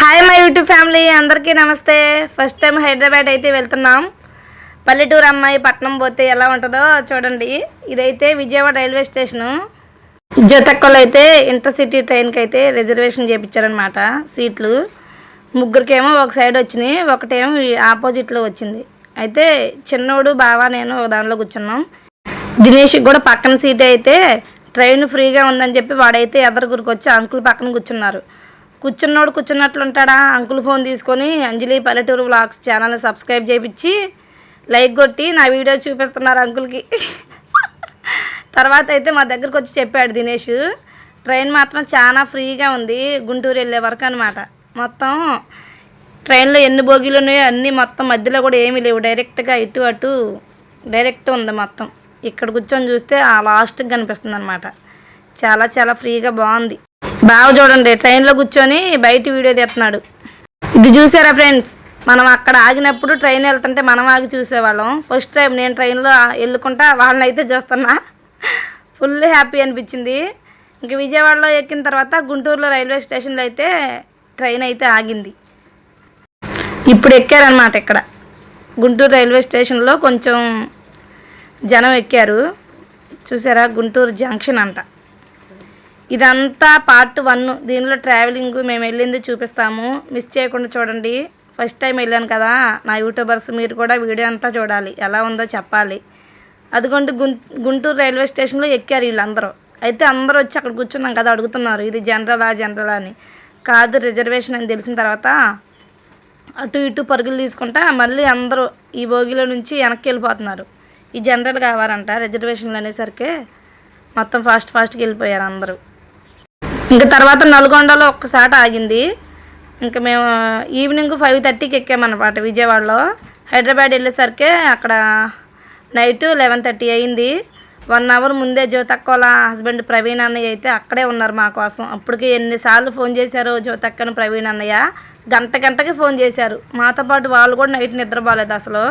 Hi మా YouTube family అందరికీ నమస్తే. ఫస్ట్ టైం హైదరాబాద్ అయితే వెళ్తున్నాం. పల్లెటూరు అమ్మాయి పట్నం పోతే ఎలా ఉంటుందో చూడండి. ఇదైతే విజయవాడ రైల్వే స్టేషను. జతక్కలు అయితే ఇంటర్సిటీ ట్రైన్కి అయితే రిజర్వేషన్ చేయించారనమాట సీట్లు. ముగ్గురికేమో ఒక సైడ్ వచ్చినాయి ఒకటేమో ఆపోజిట్లో వచ్చింది. అయితే చిన్నోడు బావా నేను ఒక దానిలో కూర్చున్నాం. దినేష్కి కూడా పక్కన సీట్ అయితే ట్రైన్ ఫ్రీగా ఉందని చెప్పి వాడైతే ఎదరుగురికి వచ్చి అంకుల్ పక్కన కూర్చున్నారు. కూర్చున్నోడు కూర్చున్నట్లుంటాడా? అంకుల్ ఫోన్ తీసుకొని అంజలి పల్లెటూరు వ్లాగ్స్ ఛానల్ని సబ్స్క్రైబ్ చేయించి లైక్ కొట్టి నా వీడియో చూపిస్తున్నారు అంకుల్కి. తర్వాత అయితే మా దగ్గరకు వచ్చి చెప్పాడు దినేష్ ట్రైన్ మాత్రం చాలా ఫ్రీగా ఉంది గుంటూరు వెళ్ళే వరకు అనమాట మొత్తం ట్రైన్లో ఎన్ని బోగీలు ఉన్నాయో అన్నీ మొత్తం మధ్యలో కూడా ఏమీ లేవు. డైరెక్ట్గా ఇటు అటు డైరెక్ట్ ఉంది మొత్తం. ఇక్కడ కూర్చొని చూస్తే ఆ లాస్ట్కి కనిపిస్తుంది అనమాట చాలా చాలా ఫ్రీగా బాగుంది. బాగా చూడండి ట్రైన్లో కూర్చొని బయట వీడియో తీస్తున్నాడు. ఇది చూసారా ఫ్రెండ్స్ మనం అక్కడ ఆగినప్పుడు ట్రైన్ వెళ్తుంటే మనం ఆగి చూసేవాళ్ళం. ఫస్ట్ టైం నేను ట్రైన్లో వెళ్ళుకుంటా వాళ్ళని అయితే చూస్తున్నా. ఫుల్ హ్యాపీ అనిపించింది. ఇంక విజయవాడలో ఎక్కిన తర్వాత గుంటూరులో రైల్వే స్టేషన్లో అయితే ట్రైన్ అయితే ఆగింది. ఇప్పుడు ఎక్కారనమాట ఇక్కడ. గుంటూరు రైల్వే స్టేషన్లో కొంచెం జనం ఎక్కారు. చూసారా? గుంటూరు జంక్షన్ అంట. ఇదంతా పార్ట్ వన్. దీనిలో ట్రావెలింగ్ మేము వెళ్ళింది చూపిస్తాము. మిస్ చేయకుండా చూడండి. ఫస్ట్ టైం వెళ్ళాను కదా నా యూట్యూబర్స్ మీరు కూడా వీడియో అంతా చూడాలి. ఎలా ఉందో చెప్పాలి. అదిగోండి గుం గుంటూరు రైల్వే స్టేషన్లో ఎక్కారు వీళ్ళందరూ. అయితే అందరూ వచ్చి అక్కడ కూర్చున్నాం కదా అడుగుతున్నారు. ఇది జనరలా జనరల్ అని. కాదు రిజర్వేషన్ అని తెలిసిన తర్వాత అటు ఇటు పరుగులు తీసుకుంటా మళ్ళీ అందరూ ఈ భోగిలో నుంచి వెనక్కి వెళ్ళిపోతున్నారు. ఈ జనరల్ కావాలంట రిజర్వేషన్లు అనేసరికి మొత్తం ఫాస్ట్ ఫాస్ట్కి వెళ్ళిపోయారు అందరూ. ఇంకా తర్వాత నల్గొండలో ఒక్కసారి ఆగింది. ఇంకా మేము ఈవినింగ్ ఫైవ్ థర్టీకి ఎక్కామన్నమాట విజయవాడలో. హైదరాబాద్ వెళ్ళేసరికి అక్కడ నైట్ లెవెన్ థర్టీ అయింది. వన్ అవర్ ముందే జ్యోతక్కోల హస్బెండ్ ప్రవీణ్ అన్నయ్య అయితే అక్కడే ఉన్నారు మా కోసం. అప్పటికి ఎన్నిసార్లు ఫోన్ చేశారు జ్యోతక్కను ప్రవీణ్ అన్నయ్య. గంట గంటకి ఫోన్ చేశారు. మాతో పాటు వాళ్ళు కూడా నైట్ నిద్రపోలేదు అసలు.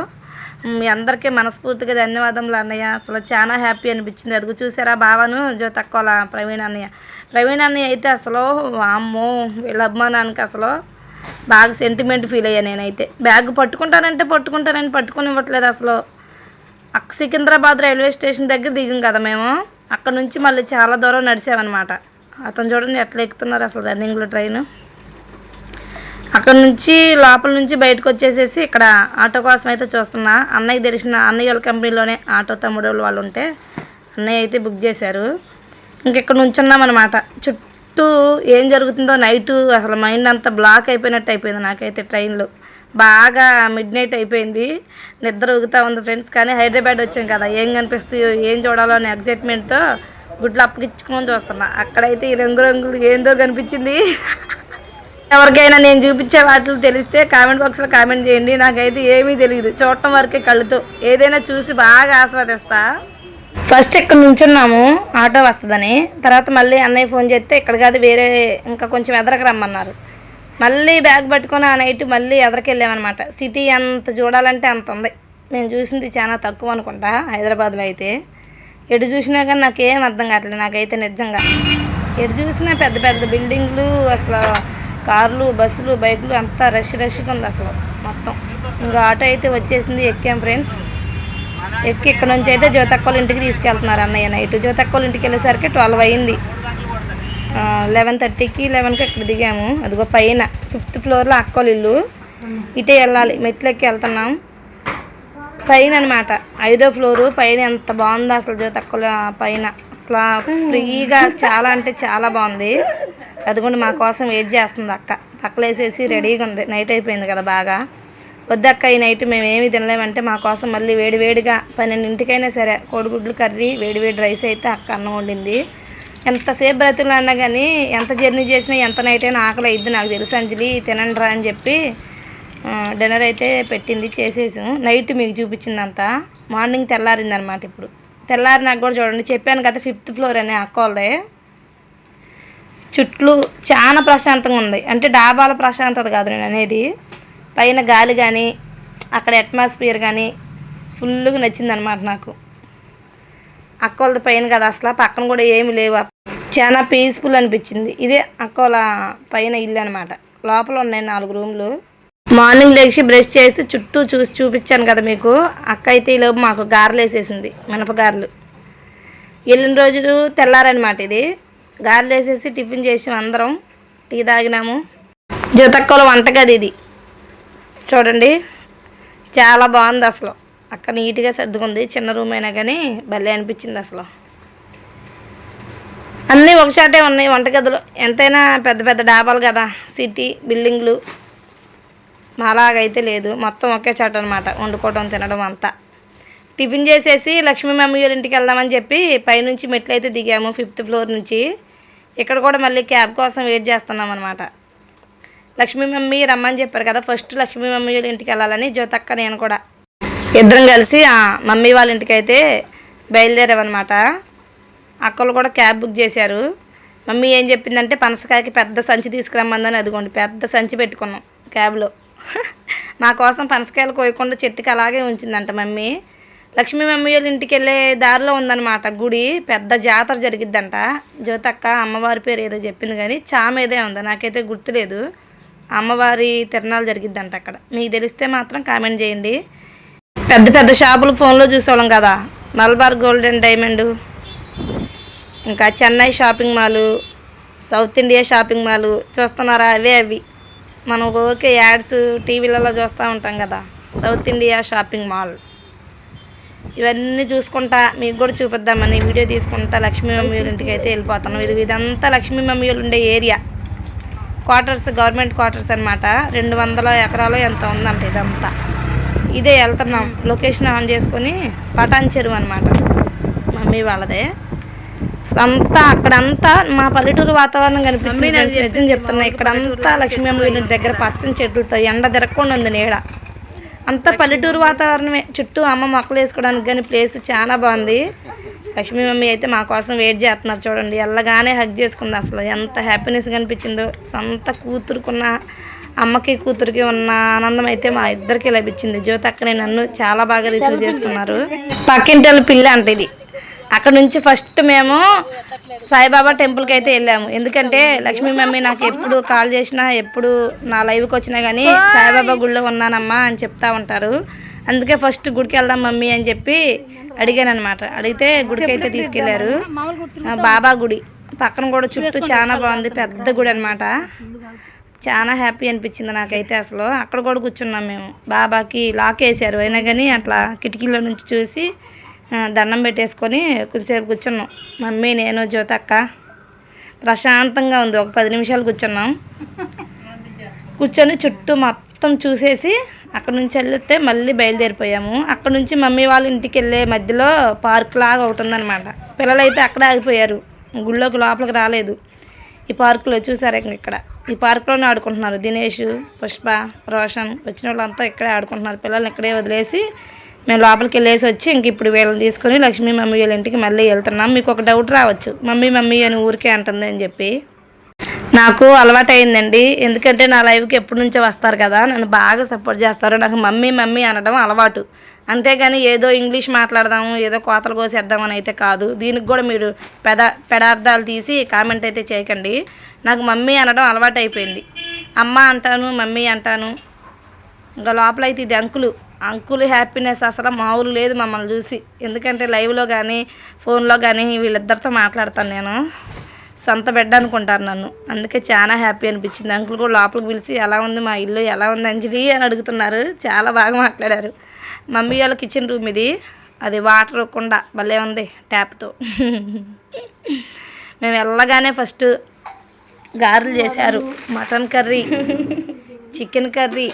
మీ అందరికీ మనస్ఫూర్తిగా ధన్యవాదములు అన్నయ్య. అసలు చాలా హ్యాపీ అనిపించింది. అదుగు చూసారా బావను జ్యోతక్కోల ప్రవీణ్ అన్నయ్య. ప్రవీణ్ అన్నయ్య అయితే అసలు అమ్మో వీళ్ళ అభిమానానికి అసలు బాగా సెంటిమెంట్ ఫీల్ అయ్యా నేనైతే. బ్యాగ్ పట్టుకుంటానంటే పట్టుకుంటానని పట్టుకొని ఇవ్వట్లేదు అసలు. అక్క సికింద్రాబాద్ రైల్వే స్టేషన్ దగ్గర దిగాం కదా మేము. అక్కడ నుంచి మళ్ళీ చాలా దూరం నడిచామన్నమాట. అతను చూడండి ఎట్లా ఎక్కుతున్నారు అసలు రన్నింగ్లో ట్రైన్. అక్కడ నుంచి లోపల నుంచి బయటకు వచ్చేసేసి ఇక్కడ ఆటో కోసం అయితే చూస్తున్నా. అన్నయ్య తెలిసిన అన్నయ్య వాళ్ళ కంపెనీలోనే ఆటో తమ్ముడు వాళ్ళు ఉంటే అన్నయ్య అయితే బుక్ చేశారు. ఇంకెక్కడ నుంచున్నాం అనమాట చుట్టూ ఏం జరుగుతుందో నైటు అసలు మైండ్ అంతా బ్లాక్ అయిపోయినట్టు అయిపోయింది నాకైతే ట్రైన్లో బాగా మిడ్ నైట్ అయిపోయింది. నిద్ర ఊగుతూ ఉంది ఫ్రెండ్స్ కానీ హైదరాబాద్ వచ్చాం కదా ఏం కనిపిస్తాయో ఏం చూడాలో అనే ఎగ్జైట్మెంట్తో గుడ్లు అప్పగించుకొని చూస్తున్నా. అక్కడైతే ఈ రంగు రంగులు ఏందో కనిపించింది. ఎవరికైనా నేను చూపించే వాటిలో తెలిస్తే కామెంట్ బాక్స్లో కామెంట్ చేయండి. నాకైతే ఏమీ తెలియదు చూడటం వరకే కళ్ళుతో. ఏదైనా చూసి బాగా ఆస్వాదిస్తా. ఫస్ట్ ఇక్కడ నుంచున్నాము. ఆటో వస్తుందని. తర్వాత మళ్ళీ అన్నయ్య ఫోన్ చేస్తే ఇక్కడ కాదు వేరే ఇంకా కొంచెం ఎదరకు రమ్మన్నారు. మళ్ళీ బ్యాగ్ పట్టుకొని ఆ నైట్ మళ్ళీ ఎదరికి వెళ్ళామన్నమాట. సిటీ అంత చూడాలంటే అంత ఉంది. మేము చూసింది చాలా తక్కువ అనుకుంటా హైదరాబాద్లో అయితే. ఎటు చూసినా కానీ నాకేం అర్థం కావట్లేదు. నాకైతే నిజంగా. ఎటు చూసినా పెద్ద పెద్ద బిల్డింగ్లు అసలు కార్లు బస్సులు బైకులు అంతా రష్ రష్గా ఉంది అసలు మొత్తం. ఇంకా ఆటో అయితే వచ్చేసింది ఎక్కాం ఫ్రెండ్స్. ఎక్కి ఇక్కడ నుంచి అయితే జ్యోతక్కోళ్ళ ఇంటికి తీసుకెళ్తున్నారు అన్నయ్య నైట్. జ్యోతక్కోళ్ళ ఇంటికి వెళ్ళేసరికి ట్వెల్వ్ అయింది. లెవెన్ థర్టీకి లెవెన్కి ఇక్కడ దిగాము. అదిగో పైన ఫిఫ్త్ ఫ్లోర్లో అక్కోళ్ళ ఇల్లు. ఇటే వెళ్ళాలి. మెట్లెక్కి వెళ్తున్నాం. పైన అనమాట ఐదో ఫ్లోరు. పైన ఎంత బాగుందో అసలు జ్యోతక్కల పైన. అసలు ఫ్రీగా చాలా అంటే చాలా బాగుంది. అదిగోండి మా కోసం వెయిట్ చేస్తుంది అక్క. పక్కలేసేసి రెడీగా ఉంది. నైట్ అయిపోయింది కదా బాగా. వద్దక్క ఈ నైట్ మేము ఏమి తినలేమంటే మా కోసం మళ్ళీ వేడివేడిగా పన్నెండింటికైనా సరే కోడిగుడ్లు కర్రీ వేడివేడి రైస్ అయితే అక్క అన్నం వండింది. ఎంతసేపు బ్రతుకులన్నా కానీ ఎంత జర్నీ చేసినా ఎంత నైట్ అయినా ఆకలి అయింది నాకు తెలుసు అంజలి. తినండి రా అని చెప్పి డిన్నర్ అయితే పెట్టింది చేసేసాము నైట్ మీకు చూపించిందంతా. మార్నింగ్ తెల్లారింది అనమాట ఇప్పుడు. తెల్లారి నాకు కూడా చూడండి. చెప్పాను కదా ఫిఫ్త్ ఫ్లోర్ అని వాళ్ళే చుట్లు చాలా ప్రశాంతంగా ఉంది. అంటే డాబాల ప్రశాంతత కాదు నేను అనేది. పైన గాలి కానీ అక్కడ అట్మాస్ఫియర్ కానీ ఫుల్గా నచ్చింది అనమాట నాకు. అక్కోళ్ళది పైన కదా అసలు పక్కన కూడా ఏమి లేవు. చాలా పీస్ఫుల్ అనిపించింది. ఇదే అక్కోల పైన ఇల్లు అనమాట లోపల ఉన్నాయి నాలుగు రూమ్లు. మార్నింగ్ లేచి బ్రష్ చేసి చుట్టూ చూసి చూపించాను కదా మీకు. అక్క అయితే ఈలోపు మాకు గారెలు వేసేసింది మినపగారెలు. వెళ్ళిన రోజులు తెల్లారనమాట ఇది. గారెలు వేసేసి టిఫిన్ చేసాం అందరం. టీ తాగినాము. జ్యోతక్కల వంటగది ఇది. చూడండి చాలా బాగుంది అసలు. అక్క నీట్గా సర్దుకుంది. చిన్న రూమ్ అయినా కానీ భలే అనిపించింది అసలు. అన్నీ ఒకసాటే ఉన్నాయి వంటగదులు. ఎంతైనా పెద్ద పెద్ద డాబాలు కదా సిటీ బిల్డింగ్లు. మాలాగైతే లేదు. మొత్తం ఒకే చాట అనమాట వండుకోవడం తినడం అంతా. టిఫిన్ చేసేసి లక్ష్మీ మమ్మీ ఇంటికి వెళ్దామని చెప్పి పైనుంచి మెట్లు అయితే దిగాము ఫిఫ్త్ ఫ్లోర్ నుంచి. ఇక్కడ కూడా మళ్ళీ క్యాబ్ కోసం వెయిట్ చేస్తున్నాం అనమాట లక్ష్మీ మమ్మీ రమ్మని చెప్పారు కదా ఫస్ట్ లక్ష్మీ మమ్మీ వాళ్ళ ఇంటికి వెళ్ళాలని జ్యోతక్క నేను కూడా. ఇద్దరం కలిసి మమ్మీ వాళ్ళ ఇంటికి అయితే బయలుదేరామన్నమాట. అక్కలు కూడా క్యాబ్ బుక్ చేశారు. మమ్మీ ఏం చెప్పిందంటే పనసకాయకి పెద్ద సంచి తీసుకురమ్మందని అదిగోండి పెద్ద సంచి పెట్టుకున్నాం క్యాబ్లో. నా కోసం పనసకాయలు కోయకుండా చెట్టుకి అలాగే ఉంచిందంట మమ్మీ. లక్ష్మీ మమ్మీ వాళ్ళ ఇంటికి వెళ్ళే దారిలో ఉందన్నమాట గుడి. పెద్ద జాతర జరిగిద్దంట. జ్యోతక్క అమ్మవారి పేరు ఏదో చెప్పింది కానీ చామ ఏదే ఉంది? నాకైతే గుర్తులేదు. అమ్మవారి తిరణాలు జరిగిద్దంట అక్కడ. మీకు తెలిస్తే మాత్రం కామెంట్ చేయండి. పెద్ద పెద్ద షాపులు ఫోన్లో చూసేవాళ్ళం కదా. మలబార్ గోల్డెన్ డైమండ్ ఇంకా Chennai shopping mall south India shopping mall చూస్తున్నారా? అవే అవి. మనం ఊరికే యాడ్స్ టీవీలలో చూస్తూ ఉంటాం కదా. South India shopping mall. ఇవన్నీ చూసుకుంటా మీకు కూడా చూపిద్దామని వీడియో తీసుకుంటా లక్ష్మీ మమ్మీ వాళ్ళ ఇంటికి అయితే వెళ్ళిపోతున్నాం. ఇది ఇదంతా లక్ష్మీ మమ్మీ వాళ్ళు ఉండే ఏరియా. క్వార్టర్స్ గవర్నమెంట్ క్వార్టర్స్ అనమాట రెండు వందల ఎకరాలు ఎంత ఉందంట ఇదంతా. ఇదే వెళ్తున్నాం. లొకేషన్ ఆన్ చేసుకొని పటాన్ చెరువు అనమాట మమ్మీ వాళ్ళదే. అంతా అక్కడంతా మా పల్లెటూరు వాతావరణం కనిపించింది. నిజం చెప్తున్నా. ఇక్కడంతా లక్ష్మీ అమ్మ దగ్గర పచ్చని చెట్లతో ఎండ తిరగకుండా ఉంది నీడ. అంతా పల్లెటూరు వాతావరణమే. చుట్టూ అమ్మ మొక్కలు వేసుకోవడానికి కానీ ప్లేస్ చాలా బాగుంది. లక్ష్మీ మమ్మీ అయితే మా కోసం వెయిట్ చేస్తున్నారు చూడండి. వెళ్ళగానే హగ్ చేసుకుంది అసలు. ఎంత హ్యాపీనెస్ కనిపించిందో సొంత కూతురుకున్న అమ్మకి కూతురికి ఉన్న ఆనందం అయితే మా ఇద్దరికి లభించింది. జ్యోతి అక్కని నన్ను చాలా బాగా రిసీవ్ చేసుకున్నారు. పక్కింటి వాళ్ళ పిల్ల అంటే ఇది. అక్కడ నుంచి ఫస్ట్ మేము సాయిబాబా టెంపుల్కి అయితే వెళ్ళాము. ఎందుకంటే లక్ష్మీ మమ్మీ నాకు ఎప్పుడు కాల్ చేసినా ఎప్పుడు నా లైవ్కి వచ్చినా కానీ సాయిబాబా గుడిలో ఉన్నానమ్మా అని చెప్తా ఉంటారు. అందుకే ఫస్ట్ గుడికి వెళ్దాం మమ్మీ అని చెప్పి అడిగాను అనమాట అడిగితే గుడికి అయితే తీసుకెళ్ళారు. బాబా గుడి. పక్కన కూడా చుట్టూ చాలా బాగుంది. పెద్ద గుడి అనమాట చాలా హ్యాపీ అనిపించింది నాకైతే అసలు. అక్కడ కూడా కూర్చున్నాం మేము. బాబాకి లాక్ వేసారు అయినా కానీ అట్లా కిటికీలో నుంచి చూసి దండం పెట్టేసుకొని కొద్దిసేపు కూర్చున్నాం. మమ్మీ నేను జ్యోతక్క ప్రశాంతంగా ఉంది. ఒక పది నిమిషాలు కూర్చున్నాం. కూర్చొని చుట్టూ మొత్తం చూసేసి అక్కడ నుంచి వెళ్తే మళ్ళీ బయలుదేరిపోయాము. అక్కడ నుంచి మమ్మీ వాళ్ళ ఇంటికి వెళ్ళే మధ్యలో పార్క్ లాగా ఒకటి ఉందన్నమాట. అయితే అక్కడే ఆగిపోయారు. గుళ్ళోకి లోపలికి రాలేదు. ఈ పార్కులో చూసారు ఇంక ఇక్కడ? ఈ పార్కులోనే ఆడుకుంటున్నారు. దినేష్ పుష్ప రోషన్ వచ్చిన వాళ్ళంతా ఇక్కడే ఆడుకుంటున్నారు. పిల్లల్ని ఇక్కడే వదిలేసి మేము లోపలికి వెళ్ళేసి వచ్చి ఇంక ఇప్పుడు వీళ్ళని తీసుకొని లక్ష్మీ మమ్మీ వాళ్ళ ఇంటికి మళ్ళీ వెళ్తున్నాం. మీకు ఒక డౌట్ రావచ్చు. మమ్మీ మమ్మీ అని ఊరికే అంటుంది అని చెప్పి. నాకు అలవాటు అయిందండి ఎందుకంటే నా లైఫ్కి ఎప్పటి నుంచో వస్తారు కదా నన్ను బాగా సపోర్ట్ చేస్తారు. నాకు మమ్మీ మమ్మీ అనడం అలవాటు. అంతేగాని ఏదో ఇంగ్లీష్ మాట్లాడదాము ఏదో కోతలు కోసేద్దామని అయితే కాదు. దీనికి కూడా మీరు పెద పెడార్థాలు తీసి కామెంట్ అయితే చేయకండి. నాకు మమ్మీ అనడం అలవాటు అయిపోయింది అమ్మ అంటాను మమ్మీ అంటాను. ఇంకా లోపల అయితే ఇది అంకులు. అంకుల్ హ్యాపీనెస్ అసలు మామూలు లేదు మమ్మల్ని చూసి. ఎందుకంటే లైవ్లో కానీ ఫోన్లో కానీ వీళ్ళిద్దరితో మాట్లాడతాను నేను. సొంత బిడ్డ అనుకుంటారు నన్ను. అందుకే చాలా హ్యాపీ అనిపించింది. అంకుల్ కూడా లోపలికి పిలిచి ఎలా ఉంది మా ఇల్లు? ఎలా ఉంది? అంజలి అని అడుగుతున్నారు. చాలా బాగా మాట్లాడారు. మమ్మీ వాళ్ళ కిచెన్ రూమ్ ఇది. అది వాటర్ కుండ భలే ఉంది ట్యాప్తో. మేము వెళ్ళగానే ఫస్ట్ గారెలు చేశారు. మటన్ కర్రీ చికెన్ కర్రీ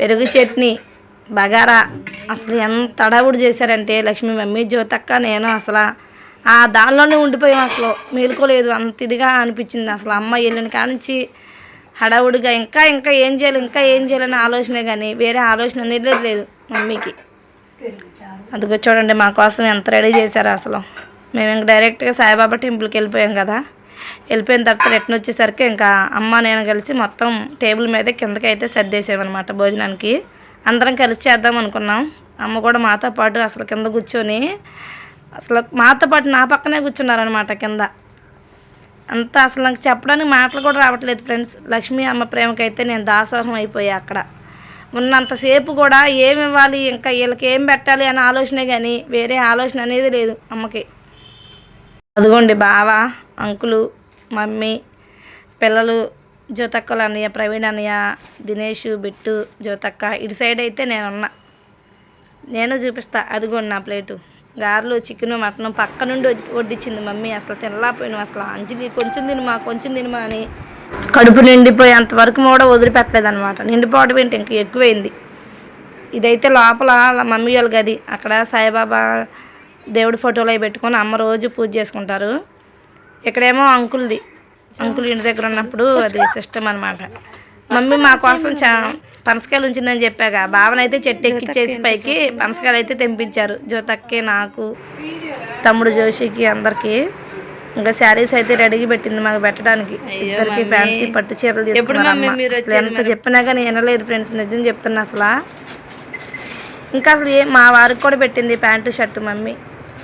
పెరుగు చట్నీ బగారా. అసలు ఎంత అడావుడు చేశారంటే లక్ష్మీ మమ్మీ జ్యోతక్క నేను అసలు ఆ దానిలోనే ఉండిపోయాం అసలు. మేలుకోలేదు. అంత ఇదిగా అనిపించింది అసలు. అమ్మ వెళ్ళిన కానించి హడావుడిగా ఇంకా ఇంకా ఏం చేయాలి ఇంకా ఏం చేయాలనే ఆలోచనే కానీ వేరే ఆలోచన అనేది లేదు మమ్మీకి. అదిగో చూడండి మా కోసం ఎంత రెడీ చేశారు అసలు. మేము ఇంక డైరెక్ట్గా సాయిబాబా టెంపుల్కి వెళ్ళిపోయాం కదా. వెళ్ళిపోయిన తర్వాత రిటర్న్ వచ్చేసరికి ఇంకా అమ్మ నేను కలిసి మొత్తం టేబుల్ మీద కిందకి అయితే సర్దేసామన్నమాట భోజనానికి. అందరం కలిసి చేద్దాం అనుకున్నాం. అమ్మ కూడా మాతో పాటు అసలు కింద కూర్చొని అసలు మాతో పాటు నా పక్కనే కూర్చున్నారనమాట కింద. అంత అసలు నాకు చెప్పడానికి మాటలు కూడా రావట్లేదు ఫ్రెండ్స్. లక్ష్మీ అమ్మ ప్రేమకైతే నేను దాసోహం అయిపోయా అక్కడ. ఉన్నంతసేపు కూడా ఏమి ఇవ్వాలి ఇంకా వీళ్ళకి ఏం పెట్టాలి అనే ఆలోచనే కానీ వేరే ఆలోచన అనేది లేదు అమ్మకి. అదిగోండి బావ అంకులు మమ్మీ పిల్లలు జ్యోతక్కలు అన్నయ్య ప్రవీణ్ అన్నయ్య దినేష్ బిట్టు జ్యోతక్క ఇటు సైడ్ అయితే నేనున్నా. నేను చూపిస్తా. అదిగోండి నా ప్లేటు. గారెలు చికెన్ మటన్ పక్క నుండి వడ్డించింది మమ్మీ. అసలు తినలేకపోయినాం అసలు అంజలి కొంచెం తినమా కొంచెం తినమా అని కడుపు నిండిపోయేంత వరకు కూడా వదిలిపెట్టలేదు అనమాట నిండిపోవడం ఏంటి? ఇంకా ఎక్కువైంది. ఇదైతే లోపల మమ్మీ వాళ్ళ గది. అక్కడ సాయిబాబా దేవుడి ఫోటోలు అవి పెట్టుకొని అమ్మ రోజు పూజ చేసుకుంటారు. ఇక్కడేమో అంకుల్ది. అంకుల్ ఇంటి దగ్గర ఉన్నప్పుడు అది సిస్టమ్ అనమాట మమ్మీ మా కోసం చా పనసకాయలు ఉంచిందని చెప్పాక బావనైతే చెట్టు ఎక్కిచ్చేసి పైకి పనసకాయలు అయితే తెంపించారు. జ్యోతక్కి నాకు తమ్ముడు జోషికి అందరికి. ఇంకా శారీస్ అయితే రెడీగా పెట్టింది మాకు పెట్టడానికి. ఇద్దరికి ఫ్యాన్సీ పట్టు చీరలు తీసుకున్నారు ఎంత చెప్పినా కానీ వినలేదు ఫ్రెండ్స్ నిజం చెప్తున్నా అసలు. ఇంకా అసలు ఏ మా వారికి కూడా పెట్టింది ప్యాంటు షర్టు మమ్మీ.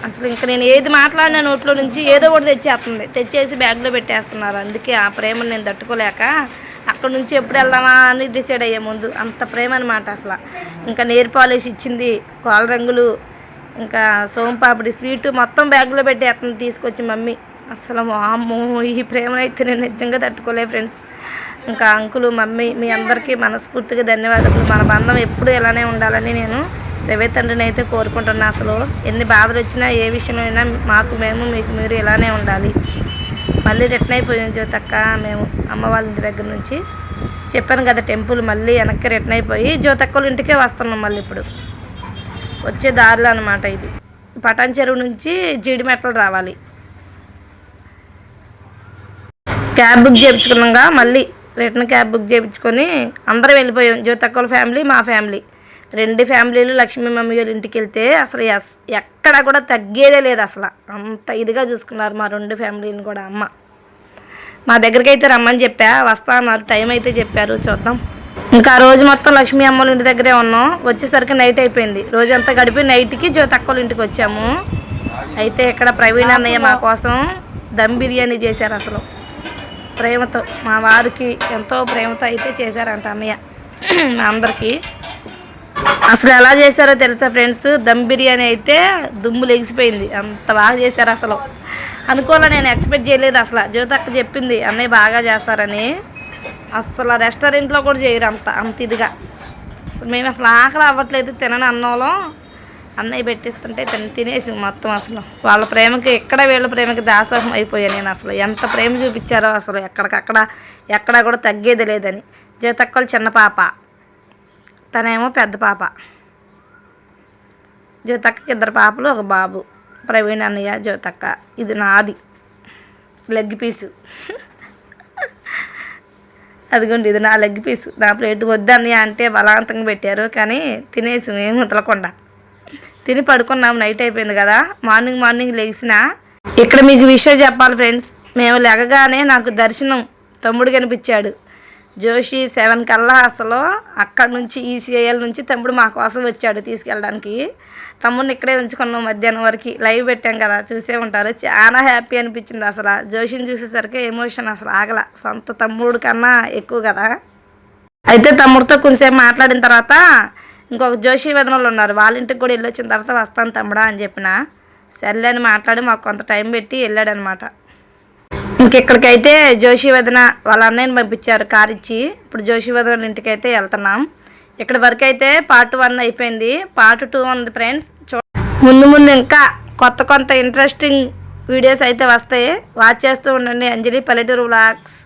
అసలు ఇంకా నేను ఏది మాట్లాడినా నోట్లో నుంచి ఏదో ఒకటి తెచ్చేస్తుంది. తెచ్చేసి బ్యాగ్లో పెట్టేస్తున్నారు. అందుకే ఆ ప్రేమను నేను తట్టుకోలేక అక్కడ నుంచి ఎప్పుడు వెళ్దామా అని డిసైడ్ అయ్యే ముందు అంత ప్రేమ అనమాట అసలు. ఇంకా నేర్ పాలిష్ ఇచ్చింది కాల రంగులు ఇంకా సోంపాపిడి స్వీట్ మొత్తం బ్యాగ్లో పెట్టేస్తుంది తీసుకొచ్చి మమ్మీ. అసలు అమ్మో ఈ ప్రేమ అయితే నేను నిజంగా తట్టుకోలే ఫ్రెండ్స్. ఇంకా అంకులు మమ్మీ మీ అందరికీ మనస్ఫూర్తిగా ధన్యవాదాలు. మన బంధం ఎప్పుడు ఇలానే ఉండాలని నేను శవే తండ్రిని అయితే కోరుకుంటున్నా అసలు. ఎన్ని బాధలు వచ్చినా ఏ విషయమైనా మాకు మేము మీకు మీరు ఇలానే ఉండాలి. మళ్ళీ రిటర్న్ అయిపోయాం జ్యోతక్క మేము అమ్మ వాళ్ళ ఇంటి దగ్గర నుంచి చెప్పాను కదా టెంపుల్ మళ్ళీ వెనక్కి రిటర్న్ అయిపోయి జ్యోతక్కల ఇంటికే వస్తున్నాం మళ్ళీ ఇప్పుడు. వచ్చే దారిలో అనమాట ఇది. పటాన్ చెరువు నుంచి జీడిమెట్టలు రావాలి. క్యాబ్ బుక్ చేయించుకున్నాగా మళ్ళీ రిటర్న్ క్యాబ్ బుక్ చేయించుకొని అందరం వెళ్ళిపోయాం. జ్యోతక్కల ఫ్యామిలీ మా ఫ్యామిలీ. రెండు ఫ్యామిలీలు లక్ష్మీ మమ్మీ వాళ్ళ ఇంటికి వెళ్తే అసలు ఎస్- ఎక్కడ కూడా తగ్గేదే లేదు అసలు. అంత ఇదిగా చూసుకున్నారు మా రెండు ఫ్యామిలీని కూడా అమ్మ. మా దగ్గరికి అయితే రమ్మని చెప్పా వస్తా అన్నారు. టైం అయితే చెప్పారు చూద్దాం. ఇంకా ఆ రోజు మొత్తం లక్ష్మీ అమ్మల ఇంటి దగ్గరే ఉన్నాం. వచ్చేసరికి నైట్ అయిపోయింది. రోజంతా గడిపి నైట్కి జ్యోతక్కల ఇంటికి వచ్చాము. అయితే ఇక్కడ ప్రవీణ్ అన్నయ్య మా కోసం దమ్ బిర్యానీ చేశారు అసలు. ప్రేమతో మా వారికి ఎంతో ప్రేమతో అయితే చేశారంట అన్నయ్య. మా అందరికీ. అసలు ఎలా చేశారో తెలుసా ఫ్రెండ్స్? దమ్ బిర్యానీ అయితే దుమ్ము లెగిసిపోయింది. అంత బాగా చేశారు అసలు. అనుకోలే నేను ఎక్స్పెక్ట్ చేయలేదు అసలు. జ్యోతక్క చెప్పింది అన్నయ్య బాగా చేస్తారని. అసలు రెస్టారెంట్లో కూడా చేయరు అంత అంత ఇదిగా. అసలు మేము అసలు ఆకలి అవ్వట్లేదు తినని అన్నంలో అన్నయ్య పెట్టిస్తుంటే తిని తినేసి మొత్తం అసలు. వాళ్ళ ప్రేమకి ఎక్కడ వీళ్ళ ప్రేమకి దాసోహం అయిపోయాను నేను అసలు. ఎంత ప్రేమ చూపించారో అసలు ఎక్కడికక్కడ ఎక్కడ కూడా తగ్గేది లేదని. జ్యోతక్కలు చిన్న పాప. తనేమో పెద్ద పాప. జ్యోతక్కకి ఇద్దరు పాపలు ఒక బాబు. ప్రవీణ్ అన్నయ్య జ్యోతక్క. ఇది నాది. Leg piece. అదిగోండి ఇది నా లెగ్ పీసు. నా ప్లేట్ వద్దన్నయ్య అంటే బలవంతంగా పెట్టారు కానీ తినేసి మేము వదలకుండా. తిని పడుకున్నాము నైట్ అయిపోయింది కదా. మార్నింగ్ మార్నింగ్ లేచిన ఇక్కడ మీకు విషయం చెప్పాలి ఫ్రెండ్స్. మేము లెగగానే నాకు దర్శనం తమ్ముడు కనిపించాడు. జోషి సెవెన్ కల్లా అసలు అక్కడ నుంచి ఈసీఐఎల్ నుంచి తమ్ముడు మా కోసం వచ్చాడు తీసుకెళ్ళడానికి. తమ్ముడిని ఇక్కడే ఉంచుకున్నాం మధ్యాహ్నం వరకు. లైవ్ పెట్టాం కదా చూసే ఉంటారు. చాలా హ్యాపీ అనిపించింది అసలు. జోషిని చూసేసరికి ఎమోషన్ అసలు ఆగల. సొంత తమ్ముడు కన్నా ఎక్కువ కదా. అయితే తమ్ముడితో కొంచెంసేపు మాట్లాడిన తర్వాత ఇంకొక జోషి వదనలు ఉన్నారు. వాళ్ళ ఇంటికి కూడా వెళ్ళి వచ్చిన తర్వాత వస్తాను తమ్ముడా అని చెప్పిన. సర్లే అని మాట్లాడి మాకు కొంత టైం పెట్టి వెళ్ళాడనమాట. ఇంకెక్కడికైతే జోషి వదిన వాళ్ళ అన్నయ్యని పంపించారు కార్ ఇచ్చి. ఇప్పుడు జోషి వదిన ఇంటికి అయితే వెళ్తున్నాం. ఇక్కడ వరకు అయితే పార్ట్ వన్ అయిపోయింది. పార్ట్ టూ ఉంది ఫ్రెండ్స్. చూ ముందు ముందు ఇంకా కొత్త కొత్త ఇంట్రెస్టింగ్ వీడియోస్ అయితే వస్తాయి. వాచ్ చేస్తూ ఉండండి. అంజలి పల్లెటూరు వ్లాగ్స్.